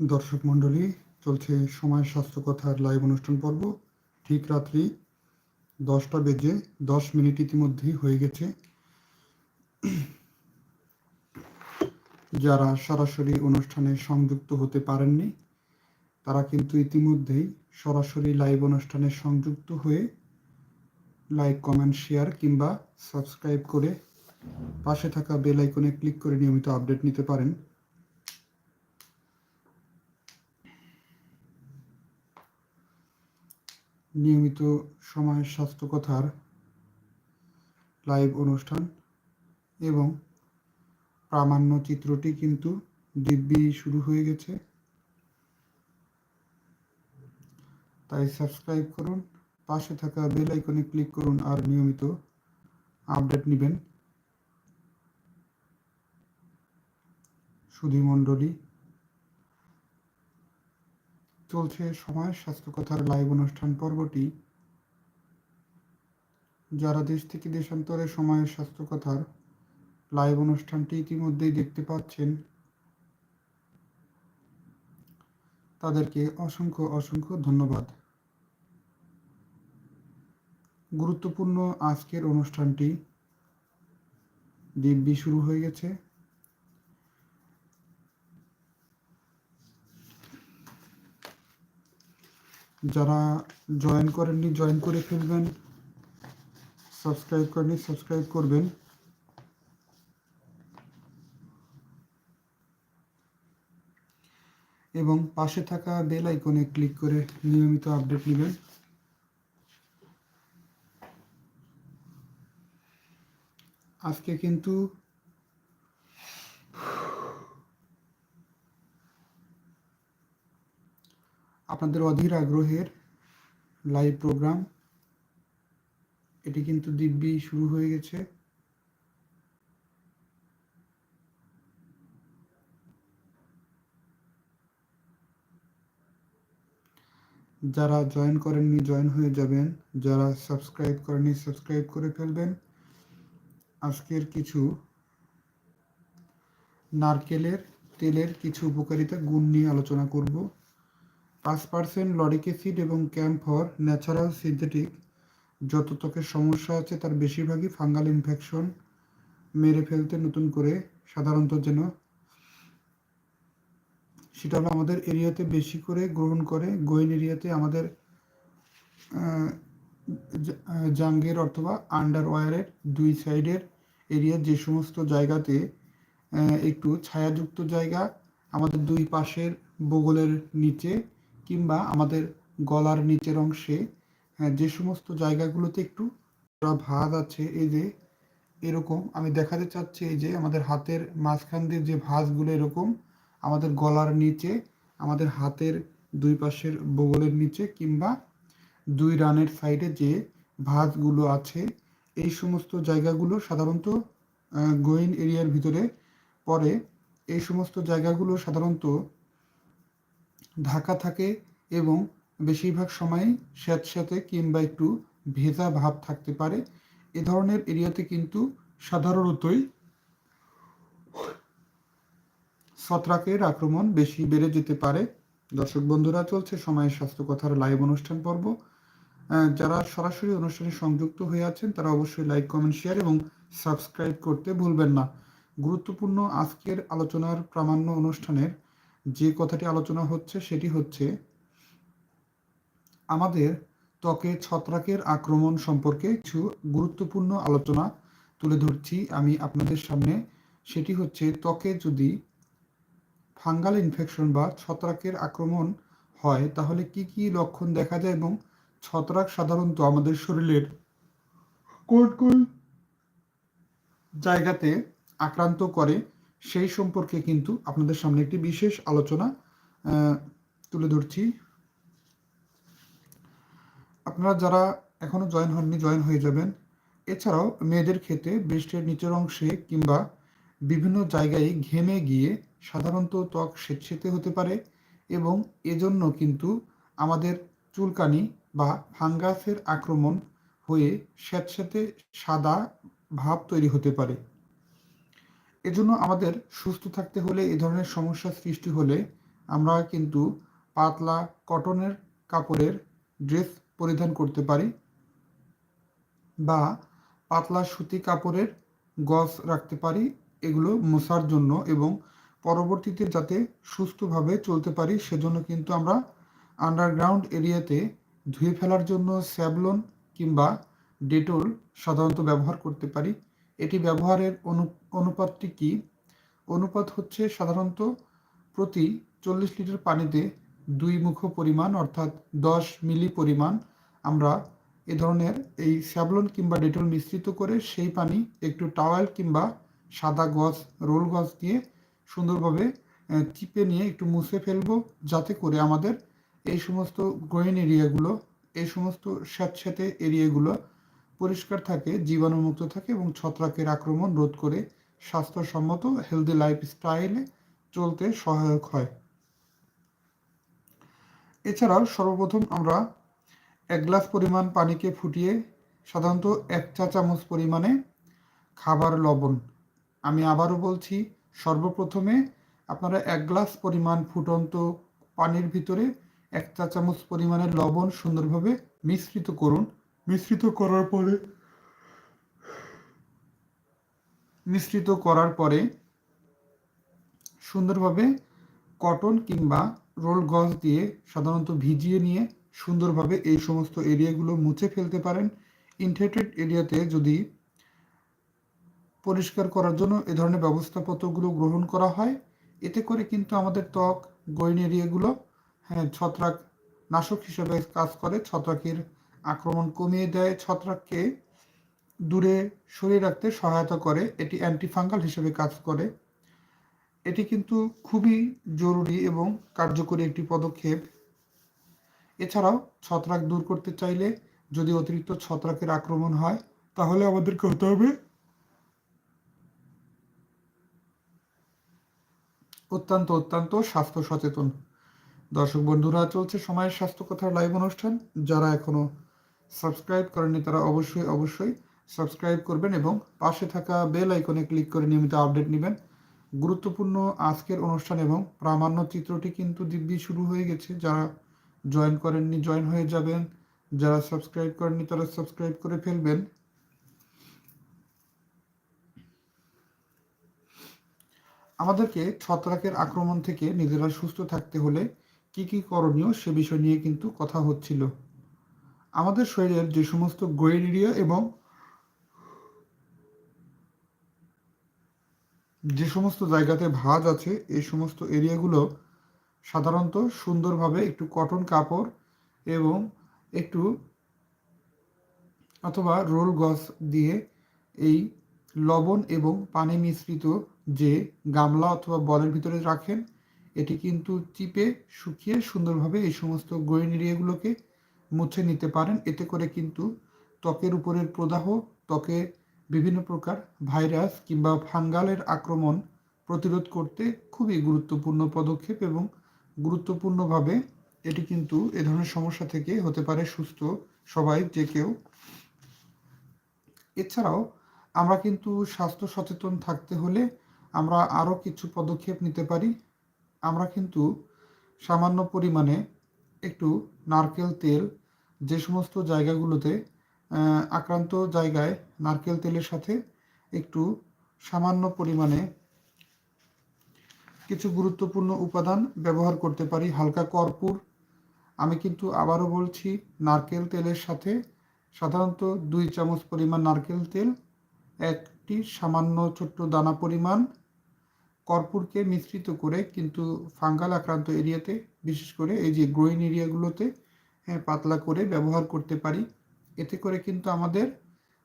দর্শক মণ্ডলী, চলছে সময় স্বাস্থ্য কথার লাইভ অনুষ্ঠান পর্ব। ঠিক রাত্রি দশটা বেজে দশ মিনিট ইতিমধ্যেই হয়ে গেছে। যারা সরাসরি অনুষ্ঠানে সংযুক্ত হতে পারেননি, তারা কিন্তু ইতিমধ্যেই সরাসরি লাইভ অনুষ্ঠানে সংযুক্ত হয়ে লাইক কমেন্ট শেয়ার কিংবা সাবস্ক্রাইব করে পাশে থাকা বেল আইকনে ক্লিক করে নিয়মিত আপডেট নিতে পারেন। নিয়মিত সময় স্বাস্থ্য কথার লাইভ অনুষ্ঠান এবং প্রামাণ্য চিত্রটি কিন্তু দিব্যি শুরু হয়ে গেছে। তাই সাবস্ক্রাইব করুন, পাশে থাকা বেল আইকনে ক্লিক করুন আর নিয়মিত আপডেট নেবেন। সুধী মণ্ডলী চলছে সময় স্বাস্থ্য কথার লাইভ অনুষ্ঠান পর্বটি। যারা দেশ থেকে দেশান্তরে সময়ের স্বাস্থ্য কথার লাইভ অনুষ্ঠানটি ইতিমধ্যেই দেখতে পাচ্ছেন, তাদেরকে অসংখ্য অসংখ্য ধন্যবাদ। গুরুত্বপূর্ণ আজকের অনুষ্ঠানটি দিব্যি শুরু হয়ে গেছে। যারা জয়েন করেননি জয়েন করে ফেলবেন। সাবস্ক্রাইব করেনি সাবস্ক্রাইব করবেন। এবং পাশে থাকা বেল আইকনে ক্লিক করে নিয়মিত আপডেট নেবেন। আজকে কিন্তু আপনাদের অধীর আগ্রহের লাইভ প্রোগ্রাম এটি কিন্তু দিব্যি শুরু হয়ে গেছে। যারা জয়েন করেননি জয়েন হয়ে যাবেন। যারা সাবস্ক্রাইব করেননি সাবস্ক্রাইব করে ফেলবেন। আজকের কিছু নারকেলের তেলের কিছু উপকারিতা গুণ নিয়ে আলোচনা করব। পাঁচ পার্সেন্ট লরিক অ্যাসিড এবং ক্যাম্পর ন্যাচারাল সিনথেটিক। যত ত্বকের সমস্যা আছে, তার বেশিরভাগই ফাঙ্গাল ইনফেকশন মেরে ফেলতে নতুন করে, সাধারণত যেন। সেটা হলো আমাদের এরিয়াতে বেশি করে গ্রহণ করে। গোয়েন এরিয়াতে আমাদের জাঙ্গের অথবা আন্ডার ওয়ারের দুই সাইডের এরিয়ার যে সমস্ত জায়গাতে একটু ছায়াযুক্ত জায়গা, আমাদের দুই পাশের বগলের নিচে কিংবা আমাদের গলার নিচের অংশে যে সমস্ত জায়গাগুলোতে একটু ভাঁজ আছে, এই যে এরকম, আমি দেখাতে চাচ্ছি এই যে আমাদের হাতের মাঝখান দিয়ে যে ভাঁজগুলো এরকম, আমাদের গলার নিচে, আমাদের হাতের দুই পাশের বগলের নিচে কিংবা দুই রানের সাইডে যে ভাঁজগুলো আছে, এই সমস্ত জায়গাগুলো সাধারণত গোয়েন এরিয়ার ভিতরে পরে এই সমস্ত জায়গাগুলো সাধারণত ঢাকা থাকে এবং বেশিরভাগ সময় স্যাঁতস্যাঁতে কিংবা একটু ভেজা ভাব থাকতে পারে। এ ধরনের এরিয়াতে কিন্তু সাধারণতই ছত্রাকের আক্রমণ বেশি বেড়ে যেতে পারে। দর্শক বন্ধুরা, চলছে সময়ের স্বাস্থ্য কথার লাইভ অনুষ্ঠান পর্ব। যারা সরাসরি অনুষ্ঠানে সংযুক্ত হয়ে আছেন, তারা অবশ্যই লাইক, কমেন্ট, শেয়ার এবং সাবস্ক্রাইব করতে ভুলবেন না। গুরুত্বপূর্ণ আজকের আলোচনার প্রামাণ্য অনুষ্ঠানের যে কথাটি আলোচনা হচ্ছে সেটি হচ্ছে, আমাদের ত্বকে ছত্রাকের আক্রমণ সম্পর্কে কিছু গুরুত্বপূর্ণ আলোচনা তুলে ধরছি আমি আপনাদের সামনে। সেটি হচ্ছে, ত্বকে যদি ফাঙ্গাল ইনফেকশন বা ছত্রাকের আক্রমণ হয়, তাহলে কি কি লক্ষণ দেখা যায় এবং ছত্রাক সাধারণত আমাদের শরীরের কোন কোন জায়গাতে আক্রান্ত করে সেই সম্পর্কে কিন্তু আপনাদের সামনে একটি বিশেষ আলোচনা তুলে ধরছি। আপনারা যারা এখনও জয়েন হননি, জয়েন হয়ে যাবেন। এছাড়াও মেয়েদের ক্ষেত্রে বৃষ্টির নিচের অংশে কিংবা বিভিন্ন জায়গায় ঘেমে গিয়ে সাধারণত ত্বক স্বেচ্ছেতে হতে পারে এবং এজন্য কিন্তু আমাদের চুলকানি বা ফাঙ্গাসের আক্রমণ হয়ে স্যাঁতস্যাঁতে সাদা ভাব তৈরি হতে পারে। এজন্য আমাদের সুস্থ থাকতে হলে এ ধরনের সমস্যা সৃষ্টি হলে আমরা কিন্তু পাতলা কটনের কাপড়ের ড্রেস পরিধান করতে পারি বা পাতলা সুতি কাপড়ের গজ রাখতে পারি, এগুলো মশার জন্য এবং পরবর্তীতে যাতে সুস্থভাবে চলতে পারি, সেজন্য কিন্তু আমরা আন্ডারগ্রাউন্ড এরিয়াতে ধুয়ে ফেলার জন্য স্যাবলন কিংবা ডেটল সাধারণত ব্যবহার করতে পারি। এটি ব্যবহারের অনু, অনুপাতটি কি? অনুপাত হচ্ছে সাধারণত প্রতি চল্লিশ লিটার পানিতে দুই মুখ পরিমাণ অর্থাৎ দশ মিলি পরিমাণ আমরা এ ধরনের এই স্যাবলন কিংবা ডেটল মিশ্রিত করে সেই পানি একটু টাওয়েল কিংবা সাদা গজ রোল গজ দিয়ে সুন্দরভাবে চিপে নিয়ে একটু মুছে ফেলব যাতে করে আমাদের এই সমস্ত গ্রোইন এরিয়াগুলো এই সমস্ত স্যাঁতস্যাঁতে এরিয়াগুলো পরিষ্কার থাকে, জীবাণুমুক্ত থাকে এবং ছত্রাকের আক্রমণ রোধ করে স্বাস্থ্যসম্মত হেলদি লাইফস্টাইলে চলতে সহায়ক হয়। এছাড়াও সর্বপ্রথম আমরা এক গ্লাস পরিমাণ পানিকে ফুটিয়ে সাধারণত এক চা চামচ পরিমাণে খাবার লবণ। আমি আবারও বলছি, সর্বপ্রথমে আপনারা এক গ্লাস পরিমাণ ফুটন্ত পানির ভিতরে এক চা চামচ পরিমাণে লবণ সুন্দরভাবে মিশ্রিত করুন। মিশ্রিত করার পরে, মিশ্রিত করার পরে সুন্দরভাবে কটন কিংবা রোল গজ দিয়ে সাধারণত ভিজিয়ে নিয়ে সুন্দরভাবে এই সমস্ত এরিয়াগুলো মুছে ফেলতে পারেন। ইনফেক্টেড এরিয়াতে যদি পরিষ্কার করার জন্য এ ধরনের ব্যবস্থাপত্রগুলো গ্রহণ করা হয়, এতে করে কিন্তু আমাদের ত্বক, গইন এরিয়াগুলো হ্যাঁ ছত্রাক নাশক হিসেবে কাজ করে। ছত্রাকের আক্রমণ কমিয়ে দেয় ছত্রাককে দূরে সরিয়ে রাখতে সহায়তা করে। এটি অ্যান্টিফাঙ্গাল হিসেবে কাজ করে। এটি কিন্তু খুবই জরুরি এবং কার্যকরী একটি পদক্ষেপ। এছাড়াও ছত্রাক দূর করতে চাইলে যদি অতিরিক্ত ছত্রাকের আক্রমণ হয়, তাহলে আমাদেরকে হতে হবে অত্যন্ত অত্যন্ত স্বাস্থ্য সচেতন। দর্শক বন্ধুরা, চলছে সময়ের স্বাস্থ্য কথার লাইভ অনুষ্ঠান। যারা এখনও সাবস্ক্রাইব করেননি তারা অবশ্যই অবশ্যই সাবস্ক্রাইব করবেন এবং পাশে থাকা বেল আইকনে ক্লিক করে নিয়মিত আপডেট নেবেন। গুরুত্বপূর্ণ আজকের অনুষ্ঠান এবং প্রামাণ্য চিত্রটি কিন্তু দিব্যি শুরু হয়ে গেছে। যারা জয়েন করেননি, জয়েন হয়ে যাবেন। যারা সাবস্ক্রাইব করেননি, তারা সাবস্ক্রাইব করে ফেলবেন। আমাদেরকে ছত্রাকের আক্রমণ থেকে নিজেরা সুস্থ থাকতে হলে কি কি করণীয় সে বিষয় নিয়ে কিন্তু কথা হচ্ছিল। আমাদের শরীরের যে সমস্ত গোয়েন এবং যে সমস্ত জায়গাতে ভাঁজ আছে, এই সমস্ত এরিয়াগুলো সাধারণত সুন্দরভাবে একটু কটন কাপড় এবং একটু অথবা রোল গস দিয়ে এই লবণ এবং পানি মিশ্রিত যে গামলা অথবা বলের ভিতরে রাখেন, এটি কিন্তু চিপে শুকিয়ে সুন্দরভাবে এই সমস্ত গ্রোইন এরিয়াগুলোকে মুছে নিতে পারেন। এতে করে কিন্তু ত্বকের উপরের প্রদাহ, ত্বকে বিভিন্ন প্রকার ভাইরাস কিংবা ফাঙ্গালের আক্রমণ প্রতিরোধ করতে খুবই গুরুত্বপূর্ণ পদক্ষেপ এবং গুরুত্বপূর্ণভাবে এটি কিন্তু এ ধরনের সমস্যা থেকে হতে পারে সুস্থ সবাই, যে কেউ। এছাড়াও আমরা কিন্তু স্বাস্থ্য সচেতন থাকতে হলে আমরা আরও কিছু পদক্ষেপ নিতে পারি। আমরা কিন্তু সামান্য পরিমাণে একটু নারকেল তেল যে সমস্ত জায়গাগুলোতে আক্রান্ত জায়গায় নারকেল তেলের সাথে একটু সামান্য পরিমাণে কিছু গুরুত্বপূর্ণ উপাদান ব্যবহার করতে পারি। হালকা কর্পূর। আমি কিন্তু আবারও বলছি, নারকেল তেলের সাথে সাধারণত দুই চামচ পরিমাণ নারকেল তেল, একটি সামান্য ছোট্ট দানা পরিমাণ কর্পূরকে মিশ্রিত করে কিন্তু ফাঙ্গাল আক্রান্ত এরিয়াতে, বিশেষ করে এই যে গ্রোইন এরিয়াগুলোতে পাতলা করে ব্যবহার করতে পারি। এতে করে কিন্তু আমাদের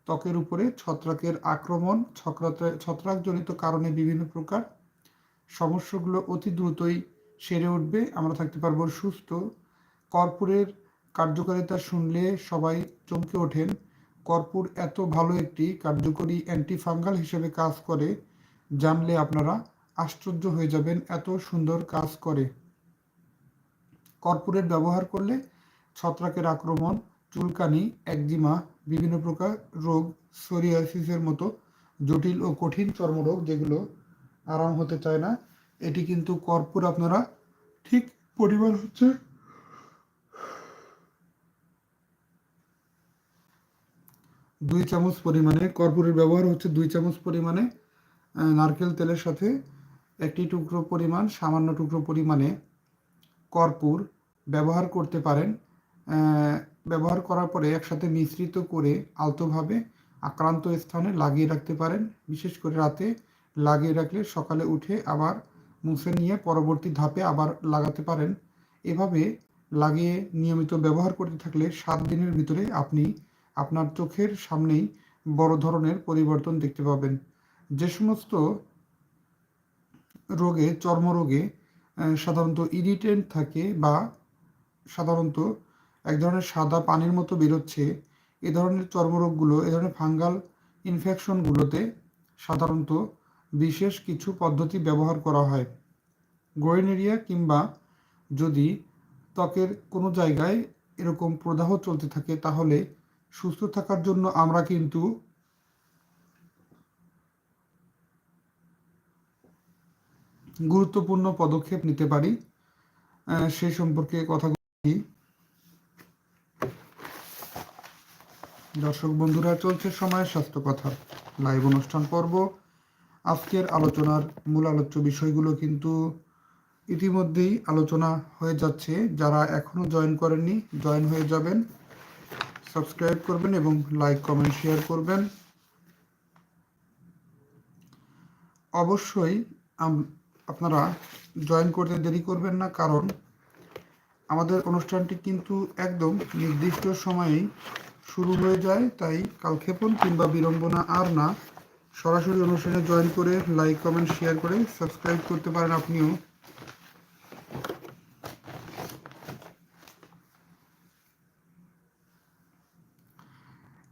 ত্বকের উপরে ছত্রাকের আক্রমণ ছত্রাকজনিত কারণে বিভিন্ন প্রকার সমস্যাগুলো অতি দ্রুতই সেরে উঠবে। আমরা থাকতে পারব সুস্থ। কর্পূরের কার্যকারিতা শুনলে সবাই চমকে ওঠেন। কর্পূর এত ভালো একটি কার্যকরী অ্যান্টিফাঙ্গাল হিসেবে কাজ করে, জানলে আপনারা আশ্চর্য হয়ে যাবেন এত সুন্দর কাজ করে। কর্পূরের ব্যবহার করলে ছত্রাকের আক্রমণ, চুলকানি, একজিমা, বিভিন্ন প্রকার রোগ, সোরিয়াসিসের মতো জটিল ও কঠিন চর্মরোগ যেগুলো আরাম হতে চায় না, এটি কিন্তু কর্পূর আপনারা ঠিক পরিমাণ হচ্ছে দুই চামচ পরিমাণে, কর্পূরের ব্যবহার হচ্ছে দুই চামচ পরিমাণে নারকেল তেলের সাথে একটি টুকরো পরিমাণ, সামান্য টুকরো পরিমাণে কর্পূর ব্যবহার করতে পারেন। ব্যবহার করার পরে একসাথে মিশ্রিত করে আলতোভাবে আক্রান্ত স্থানে লাগিয়ে রাখতে পারেন। বিশেষ করে রাতে লাগিয়ে রাখলে সকালে উঠে আবার মুছে নিয়ে পরবর্তী ধাপে আবার লাগাতে পারেন। এভাবে লাগিয়ে নিয়মিত ব্যবহার করতে থাকলে সাত দিনের ভিতরে আপনি আপনার চোখের সামনেই বড় ধরনের পরিবর্তন দেখতে পাবেন। যে সমস্ত রোগে, চর্মরোগে সাধারণত ইরিটেন্ট থাকে বা সাধারণত এক ধরনের সাদা পানির মতো বেরোচ্ছে। এ ধরনের চর্মরোগগুলো, এ ধরনের ফাঙ্গাল ইনফেকশনগুলোতে সাধারণত বিশেষ কিছু পদ্ধতি ব্যবহার করা হয়। গোয়েনেরিয়া কিংবা যদি ত্বকের কোনো জায়গায় এরকম প্রদাহ চলতে থাকে, তাহলে সুস্থ থাকার জন্য আমরা কিন্তু গুরুত্বপূর্ণ পদক্ষেপ নিতে পারি। সে সম্পর্কে কথা দর্শক বন্ধুরা, চলছে সময় স্বাস্থ্য কথা। লাইভ অনুষ্ঠান পর্ব। আজকের আলোচনার মূল আলোচ্য বিষয়গুলো কিন্তু ইতিমধ্যেই আলোচনা হয়ে যাচ্ছে। যারা এখনও জয়েন করেননি জয়েন হয়ে যাবেন। সাবস্ক্রাইব করবেন এবং লাইক কমেন্ট শেয়ার করবেন। অবশ্যই আপনারা জয়েন করতে দেরি করবেন না, কারণ আমাদের অনুষ্ঠানটি কিন্তু একদম নির্দিষ্ট সময়েই শুরু হয়ে যায়, তাই কালক্ষেপণ কিংবা বিড়ম্বনা আর না। সরাসরি অনুষ্ঠানে জয়েন করে লাইক কমেন্ট শেয়ার করে সাবস্ক্রাইব করতে পারেন আপনিও।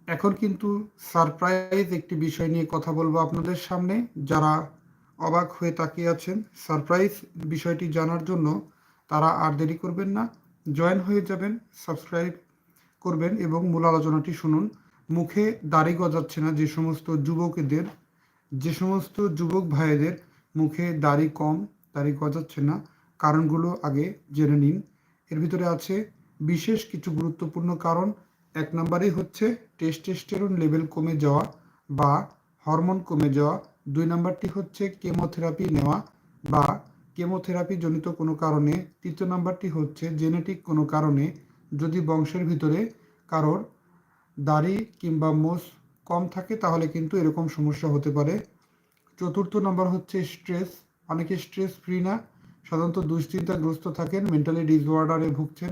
এখন কিন্তু সারপ্রাইজ একটি বিষয় নিয়ে কথা বলব আপনাদের সামনে। যারা অবাক হয়ে তাকিয়ে আছেন সারপ্রাইজ বিষয়টি জানার জন্য তারা আর দেরি করবেন না। জয়েন হয়ে যাবেন সাবস্ক্রাইব করবেন এবং মূল আলোচনাটি শুনুন। মুখে দাড়ি গজাচ্ছে না যে সমস্ত যুবকদের, যে সমস্ত যুবক ভাইদের মুখে দাড়ি কম, দাড়ি গজাচ্ছে না। কারণগুলো আগে জেনে নিন। এর ভিতরে আছে বিশেষ কিছু গুরুত্বপূর্ণ কারণ। এক নম্বরেই হচ্ছে টেস্টোস্টেরন লেভেল কমে যাওয়া বা হরমোন কমে যাওয়া। দুই নাম্বারটি হচ্ছে কেমোথেরাপি নেওয়া বা কেমোথেরাপি জনিত কোনো কারণে। তৃতীয় নাম্বারটি হচ্ছে জেনেটিক কোনো কারণে যদি বংশের ভিতরে কারোর দাড়ি কিংবা মোষ কম থাকে, তাহলে কিন্তু এরকম সমস্যা হতে পারে। চতুর্থ নম্বর হচ্ছে স্ট্রেস। অনেকে স্ট্রেস ফ্রি না। সাধারণত দুশ্চিন্তাগ্রস্ত থাকেন, মেন্টালি ডিসঅর্ডারে ভুগছেন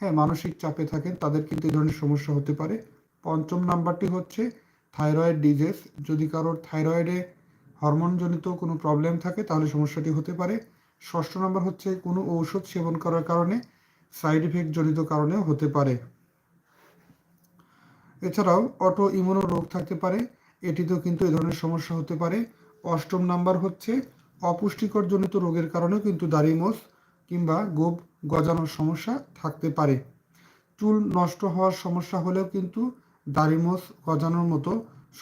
হ্যাঁ মানসিক চাপে থাকেন, তাদের কিন্তু এই ধরনের সমস্যা হতে পারে। পঞ্চম নাম্বারটি হচ্ছে থাইরয়েড ডিজিজ। যদি কারোর থাইরয়েডে হরমোনজনিত কোনো প্রবলেম থাকে, তাহলে সমস্যাটি হতে পারে। ষষ্ঠ নম্বর হচ্ছে কোনো ঔষধ সেবন করার কারণে সাইড ইফেক্ট জনিত কারণেও হতে পারে। এছাড়াও, অটো ইমিউনো রোগ থাকতে পারে। এটিতেও কিন্তু এ ধরনের সমস্যা হতে পারে। অষ্টম নাম্বার হচ্ছে অপুষ্টিকর জনিত রোগের কারণেও কিন্তু দাড়িমোষ কিংবা গোপ গজানোর সমস্যা থাকতে পারে। চুল নষ্ট হওয়ার সমস্যা হলেও কিন্তু দাড়িমোষ গজানোর মতো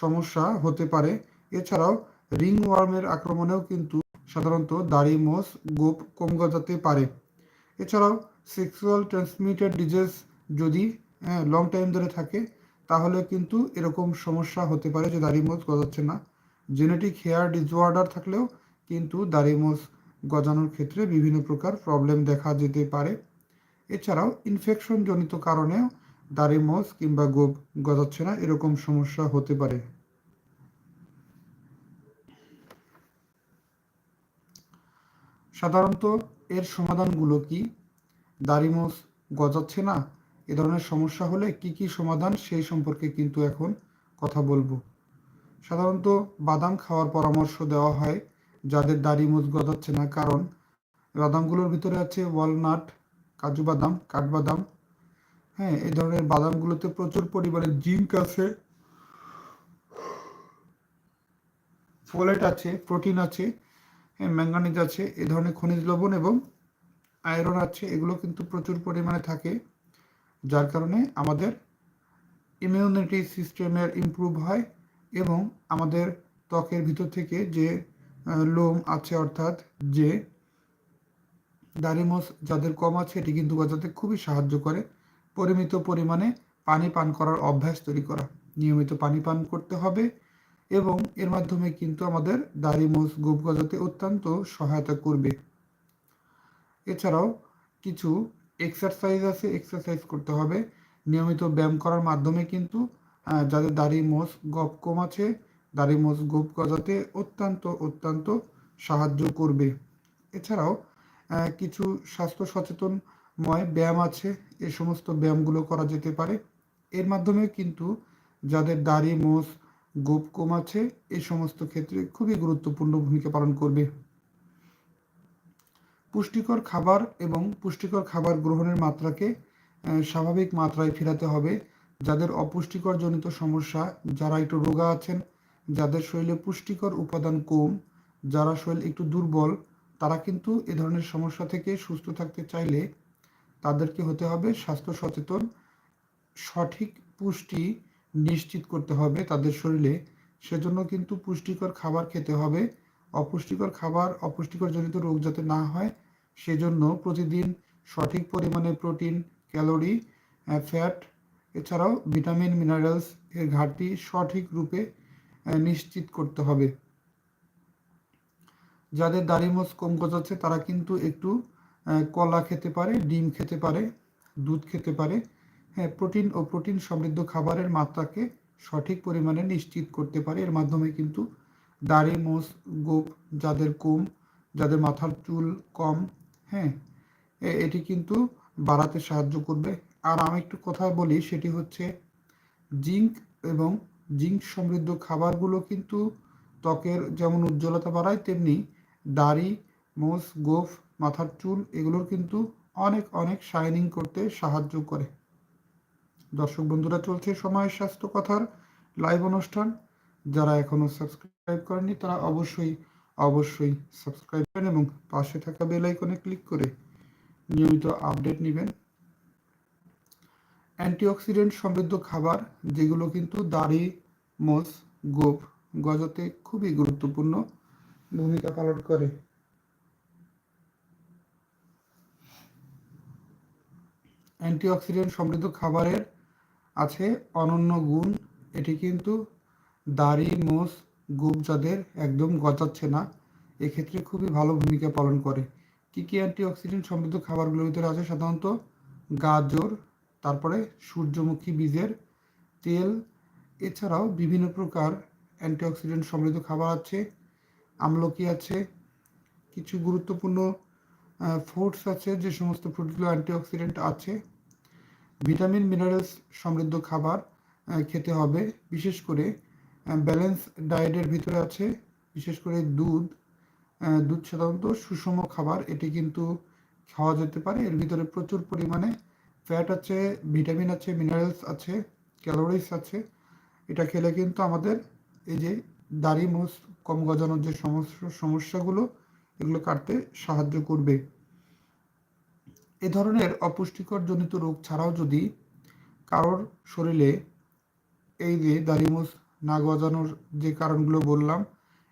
সমস্যা হতে পারে। এছাড়াও রিং ওয়ার্মের আক্রমণেও কিন্তু সাধারণত দাড়ি মোষ গোপ কম গজাতে পারে। এছাড়াও সেক্সুয়াল ট্রান্সমিটেড ডিজিজ যদি লং টাইম ধরে থাকে, তাহলে কিন্তু এরকম সমস্যা হতে পারে যে দাড়ি মোষ গজাচ্ছে না। জেনেটিক হেয়ার ডিসঅর্ডার থাকলেও কিন্তু দাড়ি মোষ গজানোর ক্ষেত্রে বিভিন্ন প্রকার প্রবলেম দেখা যেতে পারে। এছাড়াও ইনফেকশন জনিত কারণেও দাড়ি মোষ কিংবা গোপ গজাচ্ছে না, এরকম সমস্যা হতে পারে। সাধারণত এর সমাধানগুলো কি? দাড়িমোষ গজাচ্ছে না? এ ধরনের সমস্যা হলে কি কি সমাধান? সেই সম্পর্কে কিন্তু এখন কথা বলব। সাধারণত বাদাম খাওয়ার পরামর্শ দেওয়া হয়, যাদের দাড়ি মোজ গজাচ্ছে না। কারণ বাদামগুলোর ভিতরে আছে ওয়ালনাট, কাজু বাদাম, কাঠবাদাম। হ্যাঁ এই ধরনের বাদামগুলোতে প্রচুর পরিমাণে জিঙ্ক আছে, ফোলেট আছে, প্রোটিন আছে হ্যাঁ ম্যাঙ্গানিজ আছে, এ ধরনের খনিজ লবণ এবং আয়রন আছে, এগুলো কিন্তু প্রচুর পরিমাণে থাকে, যার কারণে আমাদের ইমিউনিটি সিস্টেমের ইমপ্রুভ হয় এবং আমাদের ত্বকের ভিতর থেকে যে লোম আছে অর্থাৎ যে দাড়ি মোষ যাদের কম আছে, এটি কিন্তু গজাতে খুবই সাহায্য করে। পরিমিত পরিমাণে পানি পান করার অভ্যাস তৈরি করা। নিয়মিত পানি পান করতে হবে এবং এর মাধ্যমে কিন্তু আমাদের দাড়ি গোপ গজাতে অত্যন্ত সহায়তা করবে। এছাড়াও কিছু এক্সারসাইজ আছে এক্সারসাইজ করতে হবে। নিয়মিত ব্যায়াম করার মাধ্যমে কিন্তু যাদের দাড়ি মোষ গপ কম আছে, দাড়ি মোষ গোপ গজাতে অত্যন্ত অত্যন্ত সাহায্য করবে। এছাড়াও কিছু স্বাস্থ্য সচেতনময় ব্যায়াম আছে, এ সমস্ত ব্যায়ামগুলো করা যেতে পারে। এর মাধ্যমে কিন্তু যাদের দাড়ি মোষ গোপ কম আছে এই সমস্ত ক্ষেত্রে খুবই গুরুত্বপূর্ণ ভূমিকা পালন করবে। পুষ্টিকর খাবার এবং পুষ্টিকর খাবার গ্রহণের মাত্রাকে স্বাভাবিক মাত্রায় ফেরাতে হবে। যাদের অপুষ্টিকর জনিত সমস্যা, যারা একটু রোগা আছেন, যাদের শরীরে পুষ্টিকর উপাদান কম, যারা শরীর একটু দুর্বল, তারা কিন্তু এ ধরনের সমস্যা থেকে সুস্থ থাকতে চাইলে তাদেরকে হতে হবে স্বাস্থ্য সচেতন, সঠিক পুষ্টি নিশ্চিত করতে হবে তাদের শরীরে। সেজন্য কিন্তু পুষ্টিকর খাবার খেতে হবে। অপুষ্টিকর খাবার, অপুষ্টিকর জনিত রোগ যাতে না হয় সেজন্য প্রতিদিন সঠিক পরিমাণে প্রোটিন, ক্যালোরি ফ্যাট, এছাড়াও ভিটামিন, মিনারেলস এর ঘাটতি সঠিক রূপে নিশ্চিত করতে হবে। যাদের দাড়ি মোচ কম গজাচ্ছে, তারা কিন্তু একটু কলা খেতে পারে, ডিম খেতে পারে, দুধ খেতে পারে। হ্যাঁ প্রোটিন ও প্রোটিন সমৃদ্ধ খাবারের মাত্রাকে সঠিক পরিমাণে নিশ্চিত করতে পারে। এর মাধ্যমে কিন্তু দাড়ি মোষ গোপ, যাদের কম, যাদের মাথার চুল কম হ্যাঁ এটি কিন্তু বাড়াতে সাহায্য করবে। আর আমি একটু কথা বলি, সেটি হচ্ছে জিঙ্ক এবং জিঙ্ক সমৃদ্ধ খাবারগুলো কিন্তু ত্বকের যেমন উজ্জ্বলতা বাড়ায়, তেমনি দাড়ি, মোষ, গোফ, মাথার চুল এগুলোর কিন্তু অনেক অনেক শাইনিং করতে সাহায্য করে। দর্শক বন্ধুরা, চলছে সময় স্বাস্থ্য কথার লাইভ অনুষ্ঠান। যারা এখনও সাবস্ক্রাইব করেনি তারা অবশ্যই অবশ্যই সাবস্ক্রাইব করেন এবং পাশে থাকা বেল আইকনে ক্লিক করে নিয়মিত আপডেট নেবেন। অ্যান্টিঅক্সিডেন্ট সমৃদ্ধ খাবার, যেগুলো কিন্তু দাড়ি, মোষ গোপ গজাতে খুবই গুরুত্বপূর্ণ ভূমিকা পালন করে। অ্যান্টিঅক্সিডেন্ট সমৃদ্ধ খাবারের আছে অনন্য গুণ, এটি কিন্তু দাড়ি, মোষ গোপ যাদের একদম গজাচ্ছে না, এক্ষেত্রে খুবই ভালো ভূমিকা পালন করে। কী কী অ্যান্টিঅক্সিডেন্ট সমৃদ্ধ খাবারগুলোর ভিতরে আছে? সাধারণত গাজর, তারপরে সূর্যমুখী বীজের তেল, এছাড়াও বিভিন্ন প্রকার অ্যান্টিঅক্সিডেন্ট সমৃদ্ধ খাবার আছে, আমলকি আছে, কিছু গুরুত্বপূর্ণ ফ্রুটস আছে, যে সমস্ত ফ্রুটগুলো অ্যান্টিঅক্সিডেন্ট আছে। ভিটামিন মিনারেলস সমৃদ্ধ খাবার খেতে হবে, বিশেষ করে ব্যালেন্স ডায়েটের ভিতরে আছে, বিশেষ করে দুধ দুধ সাধারণত সুষম খাবার, এটি কিন্তু খাওয়া যেতে পারে। এর ভিতরে প্রচুর পরিমাণে ফ্যাট আছে ভিটামিন আছে মিনারেলস আছে ক্যালোরিস আছে। এটা খেলে কিন্তু আমাদের এই যে দাড়ি মোষ কম গজানোর যে সমস্যা সমস্যাগুলো, এগুলো কাটতে সাহায্য করবে। এ ধরনের অপুষ্টিকর জনিত রোগ ছাড়াও যদি কারোর শরীরে এই যে দাড়ি মোষ না গজানোর যে কারণগুলো বললাম,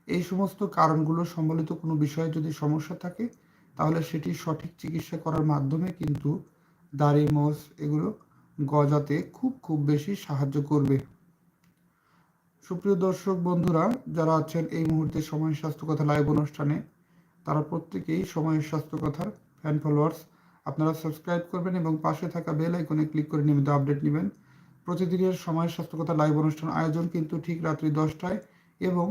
এই সমস্ত কারণগুলো সম্বলিত কোনো বিষয়ে যদি সমস্যা থাকে, তাহলে সেটি সঠিক চিকিৎসা করার মাধ্যমে কিন্তু দাড়ি মোষ এগুলো গজাতে খুব খুব বেশি সাহায্য করবে। সুপ্রিয় দর্শক বন্ধুরা, যারা আছেন এই মুহূর্তে সময় স্বাস্থ্য কথা লাইভ অনুষ্ঠানে, তারা প্রত্যেকেই সময়ের স্বাস্থ্য কথার ফ্যান ফলোয়ার্স আপনারা সাবস্ক্রাইব করবেন এবং পাশে থাকা বেল আইকনে ক্লিক করে নিয়মিত আপডেট নেবেন। প্রতিদিনের সময় কথা লাইভ অনুষ্ঠান আয়োজন কিন্তু ঠিক রাত্রি দশটায় এবং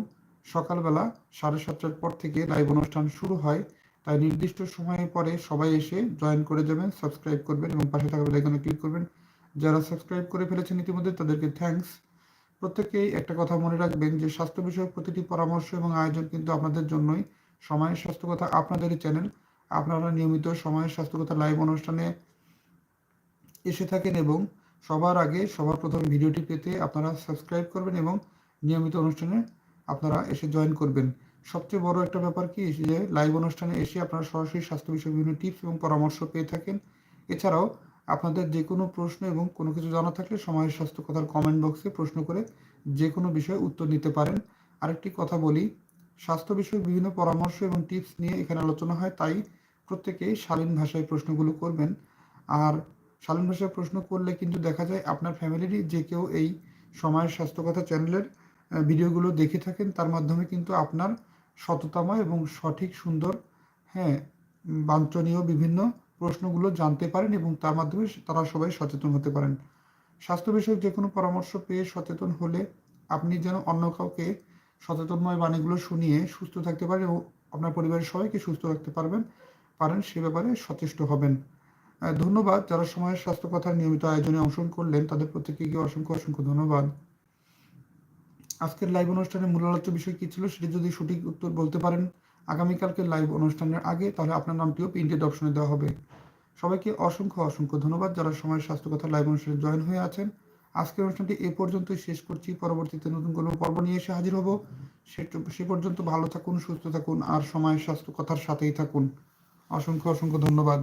সকালবেলা সাড়ে সাতটার পর থেকে লাইভ অনুষ্ঠান শুরু হয়। তাই নির্দিষ্ট সময়ের পরে সবাই এসে জয়েন করে যাবেন, সাবস্ক্রাইব করবেন এবং পাশে থাকা বেলাইকনে ক্লিক করবেন। যারা সাবস্ক্রাইব করে ফেলেছেন ইতিমধ্যে তাদেরকে থ্যাংকস প্রত্যেকেই একটা কথা মনে রাখবেন যে স্বাস্থ্য বিষয়ক প্রতিটি পরামর্শ এবং আয়োজন কিন্তু আপনাদের জন্যই। সময়ের স্বাস্থ্য কথা আপনাদেরই চ্যানেল আপনারা নিয়মিত সময়ের স্বাস্থ্য কথা লাইভ অনুষ্ঠানে এসে থাকেন এবং সবার আগে সবার প্রথম ভিডিওটি পেতে আপনারা সাবস্ক্রাইব করবেন এবং নিয়মিত অনুষ্ঠানে আপনারা এসে জয়েন করবেন। সবচেয়ে বড় একটা ব্যাপার কি যে লাইভ অনুষ্ঠানে এসে আপনারা সরাসরি স্বাস্থ্য বিষয়ক বিভিন্ন টিপস এবং পরামর্শ পেয়ে থাকেন। এছাড়াও আপনাদের যে কোনো প্রশ্ন এবং কোনো কিছু জানা থাকলে সময়ের স্বাস্থ্য কথার কমেন্ট বক্সে প্রশ্ন করে যে কোনো বিষয়ে উত্তর নিতে পারেন। আরেকটি কথা বলি, স্বাস্থ্য বিষয়ক বিভিন্ন পরামর্শ এবং টিপস নিয়ে এখানে আলোচনা হয়, তাই প্রত্যেকেই শালীন ভাষায় প্রশ্নগুলো করবেন। আর শালীন ভাষায় প্রশ্ন করলে কিন্তু দেখা যায় আপনার ফ্যামিলিরই যে কেউ এই সময়ের স্বাস্থ্যকথা চ্যানেলের ভিডিওগুলো দেখে থাকেন, তার মাধ্যমে কিন্তু আপনার সততাময় এবং সঠিক, সুন্দর হ্যাঁ বাঞ্ছনীয় বিভিন্ন প্রশ্নগুলো জানতে পারেন এবং তার মাধ্যমে তারা সবাই সচেতন হতে পারেন। স্বাস্থ্য বিষয়ক যে কোনো পরামর্শ পেয়ে সচেতন হলে আপনি যেন অন্য কাউকে সচেতনময় বাণীগুলো শুনিয়ে সুস্থ থাকতে পারেন এবং আপনার পরিবারের সবাইকে সুস্থ রাখতে পারবেন, পারেন সে ব্যাপারে সচেষ্ট হবেন। ধন্যবাদ। যারা সময়ের স্বাস্থ্য কথার নিয়মিত আয়োজনে অংশগ্রহণ করলেন, তাদের প্রত্যেককে অসংখ্য অসংখ্য ধন্যবাদ। আজকের লাইভ অনুষ্ঠানের মূল আলোচ্য বিষয় কি ছিল সেটি যদি সঠিক উত্তর বলতে পারেন আগামীকালকে লাইভ অনুষ্ঠানের আগে, তাহলে আপনার নামটিও প্রিন্টেড অপশনে দেওয়া হবে। সবাইকে অসংখ্য অসংখ্য ধন্যবাদ যারা সময়ের স্বাস্থ্য কথা লাইভ অনুষ্ঠানে জয়েন হয়ে আছেন। আজকের অনুষ্ঠানটি এ পর্যন্তই শেষ করছি। পরবর্তীতে নতুন কোনো পর্ব নিয়ে এসে হাজির হব। সে পর্যন্ত ভালো থাকুন, সুস্থ থাকুন, আর সময়ের স্বাস্থ্য কথার সাথেই থাকুন। অসংখ্য অসংখ্য ধন্যবাদ।